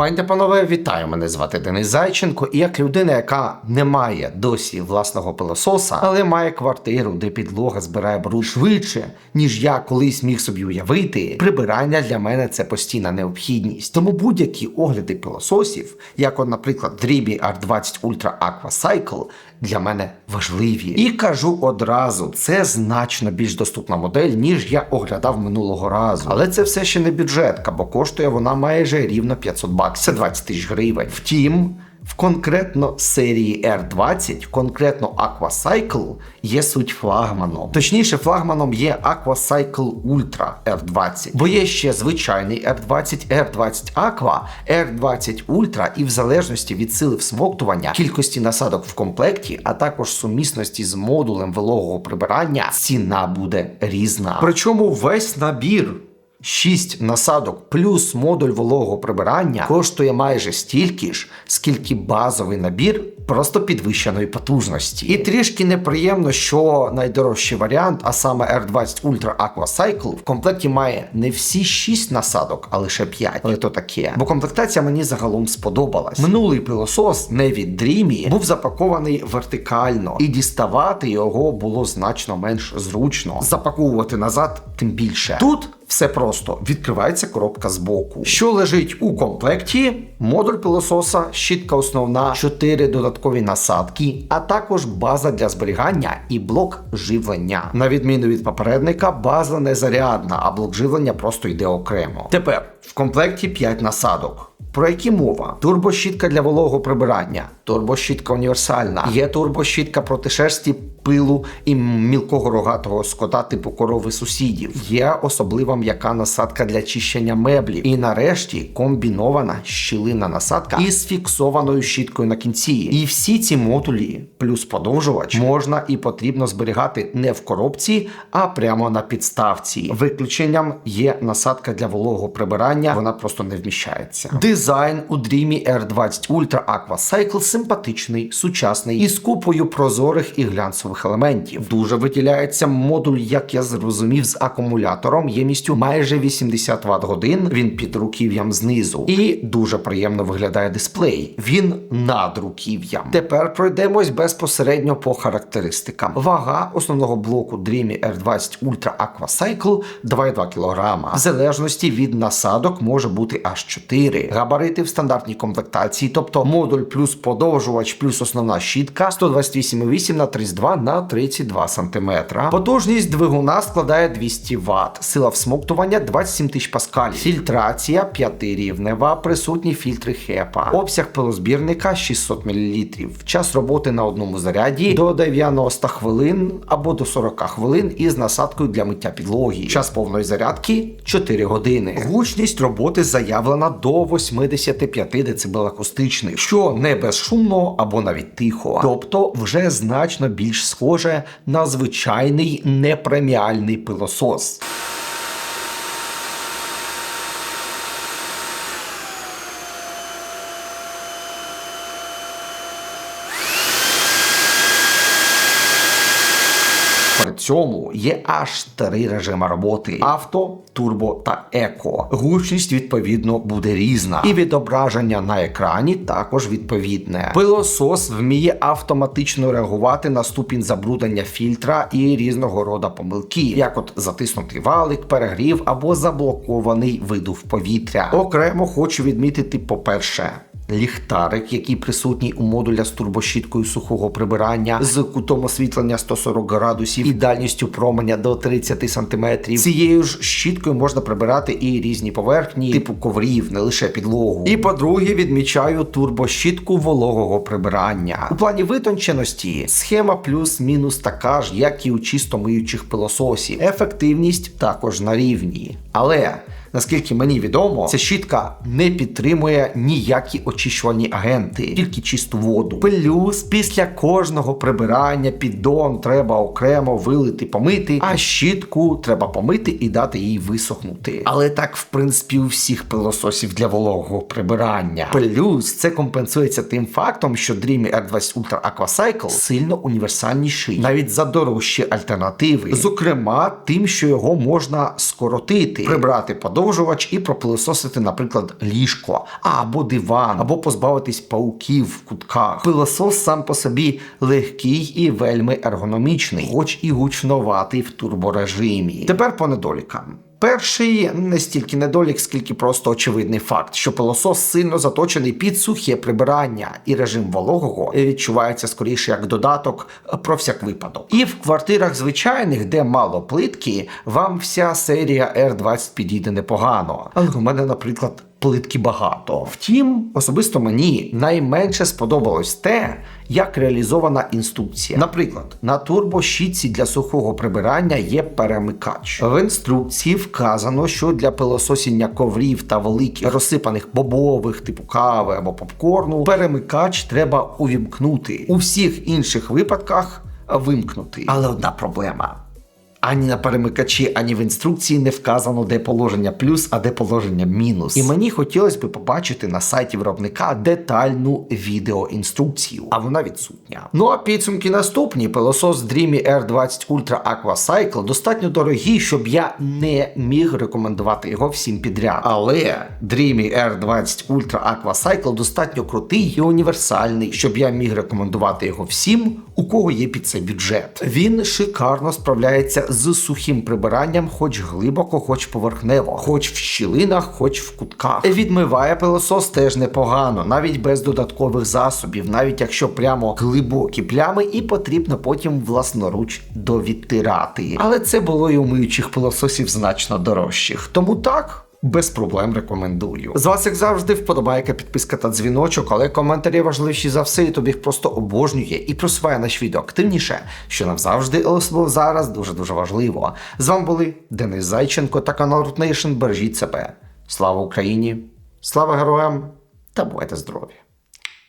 Пані та панове, вітаю! Мене звати Денис Зайченко, і як людина, яка не має досі власного пилососа, але має квартиру, де підлога збирає бруд швидше, ніж я колись міг собі уявити, прибирання для мене це постійна необхідність. Тому будь-які огляди пилососів, як, от, наприклад, Dreamy R20 Ultra Aqua Cycle, для мене важливі. І кажу одразу, це значно більш доступна модель, ніж я оглядав минулого разу. Але це все ще не бюджетка, бо коштує вона майже рівно 500 баксів, це 20 тисяч гривень. Втім. В конкретно серії R20, конкретно Aquacycle, є суть флагманом. Точніше, флагманом є Aquacycle Ultra R20, бо є ще звичайний R20, R20 Aqua, R20 Ultra, і в залежності від сили всмоктування, кількості насадок в комплекті, а також сумісності з модулем вологого прибирання, ціна буде різна. Причому весь набір. 6 насадок плюс модуль вологого прибирання коштує майже стільки ж, скільки базовий набір просто підвищеної потужності. І трішки неприємно, що найдорожчий варіант, а саме R20 Ultra Aqua Cycle, в комплекті має не всі 6 насадок, а лише 5. Але то таке. Бо комплектація мені загалом сподобалась. Минулий пилосос не від Dreamy був запакований вертикально, і діставати його було значно менш зручно. Запаковувати назад тим більше. Тут все просто відкривається коробка з боку. Що лежить у комплекті? Модуль пилососа, щітка основна, 4 додаткові насадки, а також база для зберігання і блок живлення. На відміну від попередника, база не зарядна, а блок живлення просто йде окремо. Тепер в комплекті 5 насадок. Про які мова? Турбощітка для вологого прибирання, турбощітка універсальна, є турбощітка проти шерсті, пилу і мілкого рогатого скота типу корови сусідів. Є особлива м'яка насадка для чищення меблів. І нарешті комбінована щілина насадка із фіксованою щіткою на кінці. І всі ці модулі, плюс подовжувач, можна і потрібно зберігати не в коробці, а прямо на підставці. Виключенням є насадка для вологого прибирання, вона просто не вміщається. Дизайн у Dreamy R20 Ultra Aqua Cycle симпатичний, сучасний і з купою прозорих і глянцевих елементів. Дуже виділяється модуль, як я зрозумів, з акумулятором ємністю майже 80 Вт годин. Він під руків'ям знизу. І дуже приємно виглядає дисплей. Він над руків'ям. Тепер пройдемось безпосередньо по характеристикам. Вага основного блоку Dreamy R20 Ultra Aqua Cycle 2,2 кг. В залежності від насадок може бути аж 4. Габарити в стандартній комплектації, тобто модуль плюс подовжувач плюс основна щітка 128,8 на 32 на 32 см. Потужність двигуна складає 200 Вт, сила всмоктування 27 тисяч паскалів, фільтрація 5-рівнева, присутні фільтри HEPA, обсяг пилозбірника 600 мл, час роботи на одному заряді до 90 хвилин або до 40 хвилин із насадкою для миття підлоги. Час повної зарядки 4 години. Гучність роботи заявлена до 85 дБ акустичний, що не безшумно або навіть тихо, тобто вже значно більш схоже на звичайний непреміальний пилосос. Цьому є аж три режими роботи: авто, турбо та еко. Гучність відповідно буде різна, і відображення на екрані також відповідне. Пилосос вміє автоматично реагувати на ступінь забруднення фільтра і різного рода помилки, як от затиснутий валик, перегрів або заблокований видув повітря. Окремо хочу відмітити, по-перше. Ліхтарик, який присутній у модуля з турбощіткою сухого прибирання, з кутом освітлення 140 градусів і дальністю променя до 30 см. Цією ж щіткою можна прибирати і різні поверхні, типу коврів, не лише підлогу. І по-друге, відмічаю турбощітку вологого прибирання. У плані витонченості схема плюс-мінус така ж, як і у чисто миючих пилососів. Ефективність також на рівні. Але Наскільки мені відомо, ця щітка не підтримує ніякі очищувальні агенти, тільки чисту воду. Плюс після кожного прибирання піддон треба окремо вилити, помити, а щітку треба помити і дати їй висохнути. Але так, в принципі, у всіх пилососів для вологого прибирання. Плюс це компенсується тим фактом, що Dreamy R20 Ultra Aqua Cycle сильно універсальніший, навіть за дорожчі альтернативи. Зокрема, тим, що його можна скоротити, прибрати подобно продовжувач і пропилососити, наприклад, ліжко або диван, або позбавитись пауків в кутках. Пилосос сам по собі легкий і вельми ергономічний, хоч і гучноватий в турборежимі. Тепер по недолікам. Перший не стільки недолік, скільки просто очевидний факт, що пилосос сильно заточений під сухе прибирання, і режим вологого відчувається скоріше як додаток про всяк випадок. І в квартирах звичайних, де мало плитки, вам вся серія R20 підійде непогано. Але у мене, наприклад, плитки багато. Втім, особисто мені найменше сподобалось те, як реалізована інструкція. Наприклад, на турбощітці для сухого прибирання є перемикач. В інструкції вказано, що для пилососіння коврів та великих розсипаних бобових, типу кави або попкорну, перемикач треба увімкнути. У всіх інших випадках вимкнути. Але одна проблема. Ані на перемикачі, ані в інструкції не вказано, де положення плюс, а де положення мінус. І мені хотілося б побачити на сайті виробника детальну відеоінструкцію, а вона відсутня. Ну а підсумки наступні: пилосос Dreamy R20 Ultra Aqua Cycle достатньо дорогий, щоб я не міг рекомендувати його всім підряд. Але Dreamy R20 Ultra Aqua Cycle достатньо крутий і універсальний, щоб я міг рекомендувати його всім, у кого є під цей бюджет. Він шикарно справляється з сухим прибиранням, хоч глибоко, хоч поверхнево, хоч в щілинах, хоч в кутках. Відмиває пилосос теж непогано, навіть без додаткових засобів, навіть якщо прямо глибокі плями, і потрібно потім власноруч довідтирати. Але це було і у миючих пилососів значно дорожчих. Тому так. Без проблем рекомендую. З вас, як завжди, вподобайка, підписка та дзвіночок, але коментарі важливіші за все, і тобі їх просто обожнює і просуває наш відео активніше, що нам завжди, особливо зараз дуже дуже важливо. З вами були Денис Зайченко та канал Nation. Бережіть себе. Слава Україні! Слава героям! Та бувайте здорові!